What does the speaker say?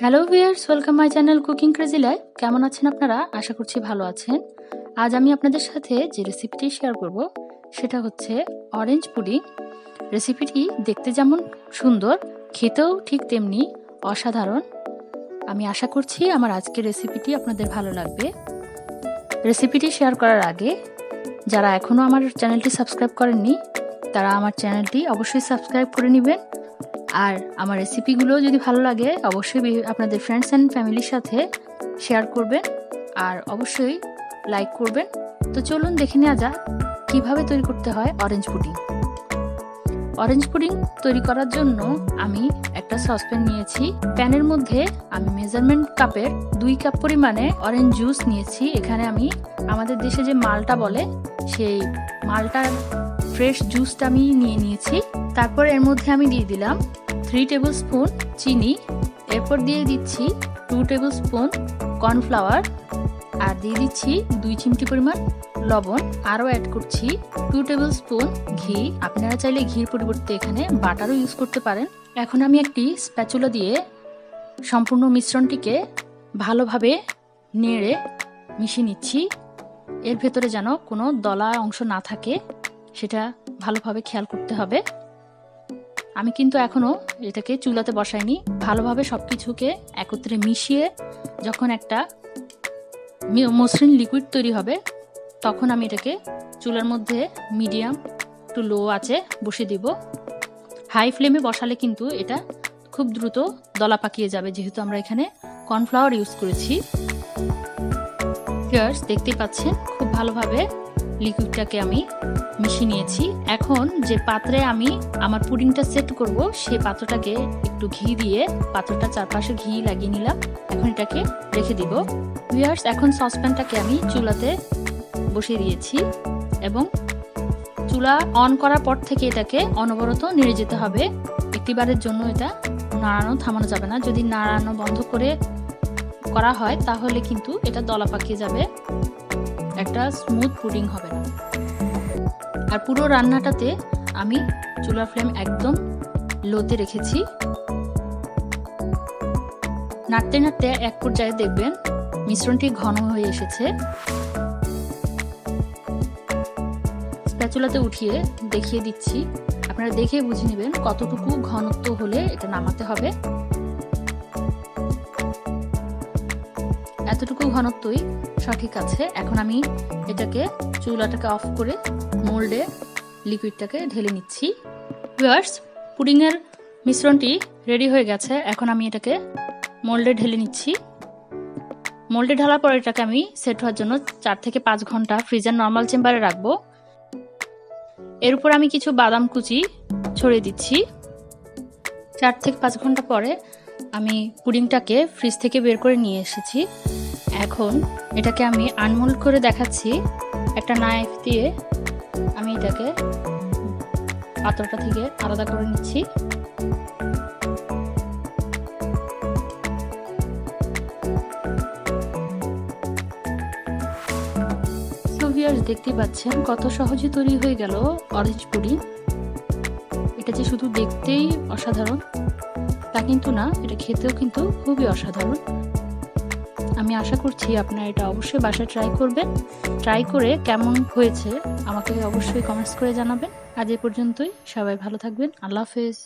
Hello viewers welcome my channel cooking crazy life কেমন আছেন আপনারা? আশা করছি ভালো আছেন। আজ আমি আপনাদের সাথে যে রেসিপিটি শেয়ার করব, সেটা হচ্ছে অরেঞ্জ পুডিং রেসিপিটি দেখতে যেমন সুন্দর, খেতেও ঠিক তেমনি অসাধারণ। আমি আশা করছি আমার আজকের রেসিপিটি আপনাদের ভালো লাগবে। রেসিপিটি শেয়ার করার আগে, যারা এখনও আমার চ্যানেলটি সাবস্ক্রাইব করেননি তারা আমার চ্যানেলটি অবশ্যই সাবস্ক্রাইব করে নেবেন। আর আমার রেসিপিগুলো যদি ভালো লাগে, অবশ্যই আপনাদের ফ্রেন্ডস অ্যান্ড ফ্যামিলির সাথে শেয়ার করবেন। আর অবশ্যই লাইক করবেন। তো চলুন দেখে নেওয়া যাক কীভাবে তৈরি করতে হয় অরেঞ্জ পুডিং অরেঞ্জ পুডিং তৈরি করার জন্য আমি একটা সসপ্যান নিয়েছি। প্যানের মধ্যে আমি মেজারমেন্ট কাপের দুই কাপ পরিমাণে অরেঞ্জ জুস নিয়েছি। এখানে আমি আমাদের দেশে যে মালটা বলে, সেই মালটার ফ্রেশ জুসটা আমি নিয়ে নিয়েছি। তারপর এর মধ্যে আমি দিয়ে দিলাম থ্রি টেবিল স্পুন চিনি। এরপর দিয়ে দিচ্ছি টু টেবিল স্পুন কর্নফ্লাওয়ার আর দিয়ে দিচ্ছি দুই চিমটি পরিমাণ লবণ। আরও অ্যাড করছি টু টেবিল স্পুন ঘি। আপনারা চাইলে ঘির পরিবর্তে এখানে বাটারও ইউজ করতে পারেন। এখন আমি একটি স্প্যাচুলা দিয়ে সম্পূর্ণ মিশ্রণটিকে ভালোভাবে নেড়ে মিশিয়ে নিচ্ছি। এর ভেতরে যেন কোনো দলা অংশ না থাকে। সেটা ভালোভাবে খেয়াল করতে হবে। আমি কিন্তু এখনও এটাকে চুলাতে বসাইনি। ভালোভাবে সব কিছুকে একত্রে মিশিয়ে যখন একটা মসৃণ লিকুইড তৈরি হবে, তখন আমি এটাকে চুলার মধ্যে মিডিয়াম টু লো আছে বসিয়ে দিব। হাই ফ্লেমে বসালে কিন্তু এটা খুব দ্রুত দলা পাকিয়ে যাবে, যেহেতু আমরা এখানে কর্নফ্লাওয়ার ইউজ করেছি। ফিয়ার্স দেখতে পাচ্ছেন, খুব ভালোভাবে লিকুইডটাকে আমি মিশিয়ে নিয়েছি। এখন যে পাত্রে আমি আমার পুডিংটা সেট করব, সেই পাত্রটাকে একটু ঘি দিয়ে পাত্রটা চারপাশে ঘি লাগিয়ে নিলাম। এখন এটাকে রেখে দিব। ভিয়ার্স এখন সসপ্যানটাকে আমি চুলাতে বসিয়ে দিয়েছি এবং চুলা অন করার পর থেকে এটাকে অনবরত নেড়ে যেতে হবে। একটিবারের জন্য এটা নাড়ানো থামানো যাবে না। যদি নাড়ানো বন্ধ করে করা হয়, তাহলে কিন্তু এটা দলা পাকিয়ে যাবে। একটা স্মুথ পুডিং হবে না। আর পুরো রান্নাটাতে আমি চুলার ফ্লেম একদম লোতে রেখেছি। নাড়তে নাড়তে এক পর্যায়ে দেখবেন মিশ্রণটি ঘন হয়ে এসেছে। স্প্যাচুলাতে উঠিয়ে দেখিয়ে দিচ্ছি। আপনারা দেখে বুঝে নেবেন কতটুকু ঘনত্ব হলে এটা নামাতে হবে। এতটুকু ঘনত্বই সঠিক আছে। এখন আমি এটাকে চুলাটাকে অফ করে মোল্ডে লিকুইডটাকে ঢেলে নিচ্ছি। ভিউয়ার্স পুডিংয়ের মিশ্রণটি রেডি হয়ে গেছে। এখন আমি এটাকে মোল্ডে ঢেলে নিচ্ছি। মোল্ডে ঢালার পর এটাকে আমি সেট হওয়ার জন্য চার থেকে পাঁচ ঘণ্টা ফ্রিজের নর্মাল চেম্বারে রাখব। এর উপর আমি কিছু বাদাম কুচি ছড়িয়ে দিচ্ছি। চার থেকে পাঁচ ঘণ্টা পরে আমি পুডিংটাকে ফ্রিজ থেকে বের করে নিয়ে এসেছি। এখন এটাকে আমি আনমোল্ড করে দেখাচ্ছি। একটা নাইফ দিয়ে আমি এটাকে পাত্রটা থেকে আলাদা করে নিচ্ছি। দেখতে পাচ্ছেন কত সহজে তৈরি হয়ে গেল অরেঞ্জ পুডিং এটা যে শুধু দেখতেই অসাধারণ, তা কিন্তু না, এটা খেতেও কিন্তু খুবই অসাধারণ। আমি আশা করছি আপনারা এটা অবশ্যই বাসায় ট্রাই করবেন। ট্রাই করে কেমন হয়েছে, আমাকে অবশ্যই কমেন্টস করে জানাবেন। আজ এ পর্যন্তই, সবাই ভালো থাকবেন, আল্লাহ হাফেজ।